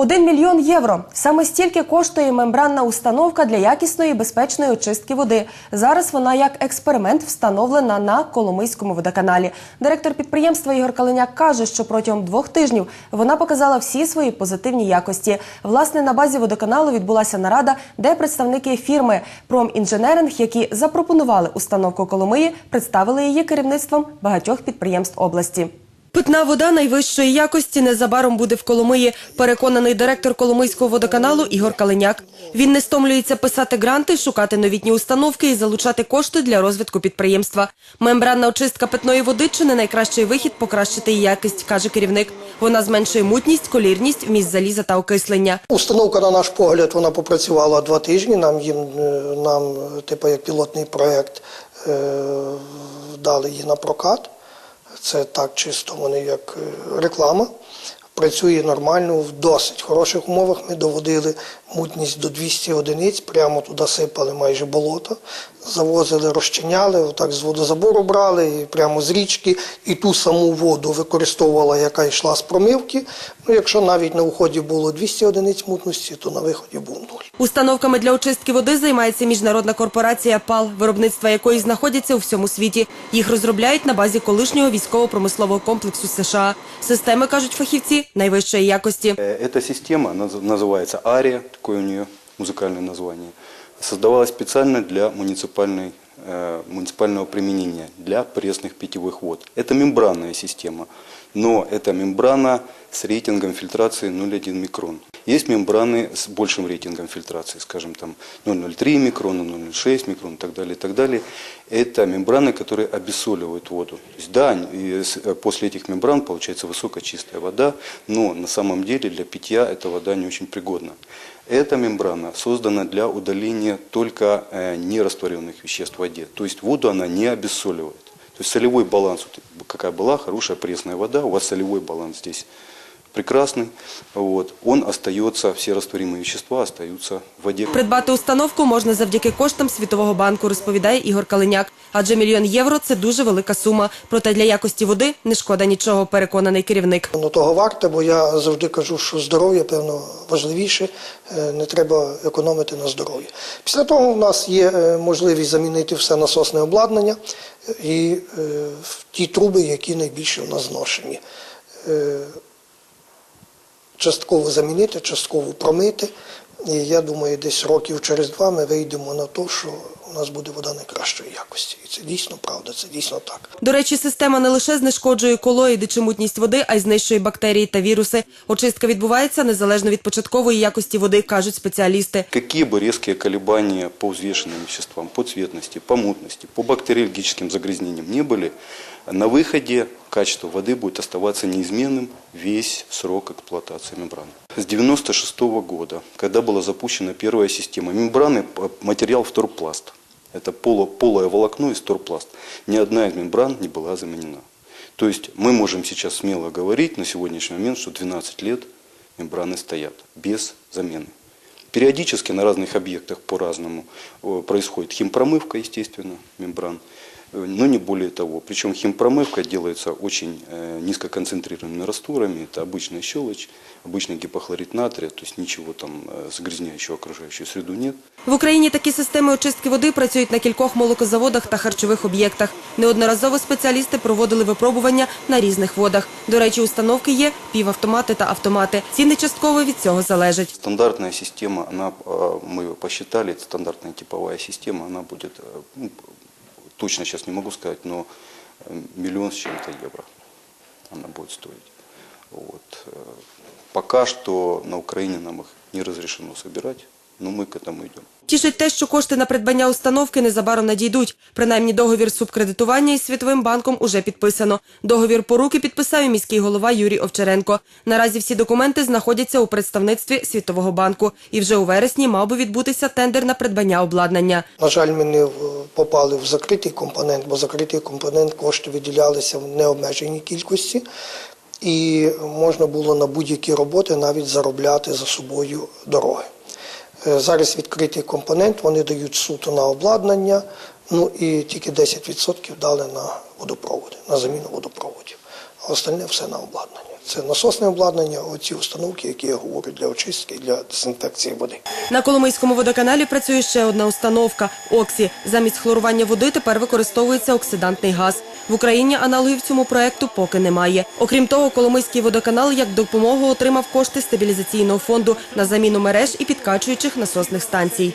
Один мільйон євро. Саме стільки коштує мембранна установка для якісної безпечної очистки води. Зараз вона як експеримент встановлена на Коломийському водоканалі. Директор підприємства Ігор Калиняк каже, що протягом двох тижнів вона показала всі свої позитивні якості. Власне, на базі водоканалу відбулася нарада, де представники фірми Промінженеринг, які запропонували установку Коломиї, представили її керівництвом багатьох підприємств області. Питна вода найвищої якості незабаром буде в Коломиї, переконаний директор Коломийського водоканалу Ігор Калиняк. Він не стомлюється писати гранти, шукати новітні установки і залучати кошти для розвитку підприємства. Мембранна очистка питної води чи не найкращий вихід покращити її якість, каже керівник. Вона зменшує мутність, колірність, вміст заліза та окислення. Установка, на наш погляд, вона попрацювала два тижні. Нам їм е, нам, типу, як пілотний проєкт, е, дали її на прокат. Це так чисто вони як е, реклама. Працює нормально, в досить хороших умовах. Ми доводили мутність до 200 одиниць, прямо туди сипали майже болото, завозили, розчиняли, отак з водозабору брали, і прямо з річки, і ту саму воду використовувала, яка йшла з промивки. Ну, якщо навіть на вході було 200 одиниць мутності, то на виході був нуль. Установками для очистки води займається міжнародна корпорація ПАЛ, виробництва якої знаходяться у всьому світі. Їх розробляють на базі колишнього військово-промислового комплексу США. Системи, кажуть фахівці, найвищої якості. Э, Эта система наз- называется АРИА, такое у нее музыкальное название. Создавалась специально для муниципальной, э, муниципального применения, для пресных питьевых вод. Это мембранная система, но это мембрана с рейтингом фильтрации 0,1 микрон. Есть мембраны с большим рейтингом фильтрации, скажем там 0,03 микрона, 0,06 микрон и так далее, и так далее. Это мембраны, которые обесоливают воду. То есть, да, э, после этих мембран получается высокочистая вода, но на самом деле для питья эта вода не очень пригодна. Эта мембрана создана для удаления только э, нерастворенных веществ в воде. То есть воду она не обессоливает. То есть солевой баланс, какая была хорошая пресная вода, у вас солевой баланс здесь прекрасный, вот, он остается, все растворимые вещества остаются в воде. Придбати установку можна завдяки коштам Світового банку, розповідає Ігор Калиняк. Адже мільйон євро це дуже велика сума. Проте для якості води не шкода нічого, переконаний керівник. Воно того варте, бо я завжди кажу, що здоров'я, певно, важливіше, е, не треба економити на здоров'я. Після того в нас є е, можливість замінити все насосне обладнання е, і в ті труби, які найбільше в нас зношені Е, Частково замінити, частково промити. І я думаю, десь років через два ми вийдемо на те, що у нас буде вода найкращої якості. І це дійсно правда, це дійсно так. До речі, система не лише знешкоджує колоїди чи мутність води, а й знищує бактерії та віруси. Очистка відбувається незалежно від початкової якості води, кажуть спеціалісти. Какие бы резкие колебания по взвешенным веществам, по цветности, по мутности, по бактериологическим загрязнениям не были, на выходе качество воды будет оставаться неизменным весь срок эксплуатации мембраны. С 96 года, когда была запущена первая система мембраны, п- материал вторпласт. Это поло, полое волокно из торпласт. Ни одна из мембран не была заменена. То есть мы можем сейчас смело говорить на сегодняшний момент, что 12 лет мембраны стоят без замены. Периодически на разных объектах по-разному э, происходит химпромывка, естественно, мембран, э, но не более того. Причем химпромывка делается очень э, низкоконцентрированными растворами. Это обычная щелочь, обычный гипохлорид натрия, то есть ничего там э, загрязняющего окружающую среду нет. В Україні такі системи очистки води працюють на кількох молокозаводах та харчових об'єктах. Неодноразово спеціалісти проводили випробування на різних водах. До речі, установки є півавтомати та автомати. Ціни частково від цього залежать. Стандартная система, она, э, мы ее посчитали, это стандартная типовая система, она будет, э, ну, точно сейчас не могу сказать, но э, миллион с чем-то евро она будет стоить. Вот. э, Пока что на Украине нам их не разрешено собирать, но мы к этому идем. Тішить те, що кошти на придбання установки незабаром надійдуть. Принаймні договір субкредитування із Світовим банком уже підписано. Договір по руки підписав і міський голова Юрій Овчаренко. Наразі всі документи знаходяться у представництві Світового банку. І вже у вересні мав би відбутися тендер на придбання обладнання. На жаль, ми не попали в закритий компонент, бо закритий компонент кошти виділялися в необмеженій кількості, і можна було на будь-які роботи навіть заробляти за собою дороги. Е, Зараз відкритий компонент, вони дають суто на обладнання, ну і тільки 10% дали на водопроводи, на заміну водопроводів. Остальне все на обладнання. це насосне обладнання, оці установки, які я говорю для очистки для дезінфекції води. На Коломийському водоканалі працює ще одна установка – «Оксі». Замість хлорування води тепер використовується оксидантний газ. В Україні аналогів цьому проекту поки немає. Окрім того, Коломийський водоканал як допомогу отримав кошти стабілізаційного фонду на заміну мереж і підкачуючих насосних станцій.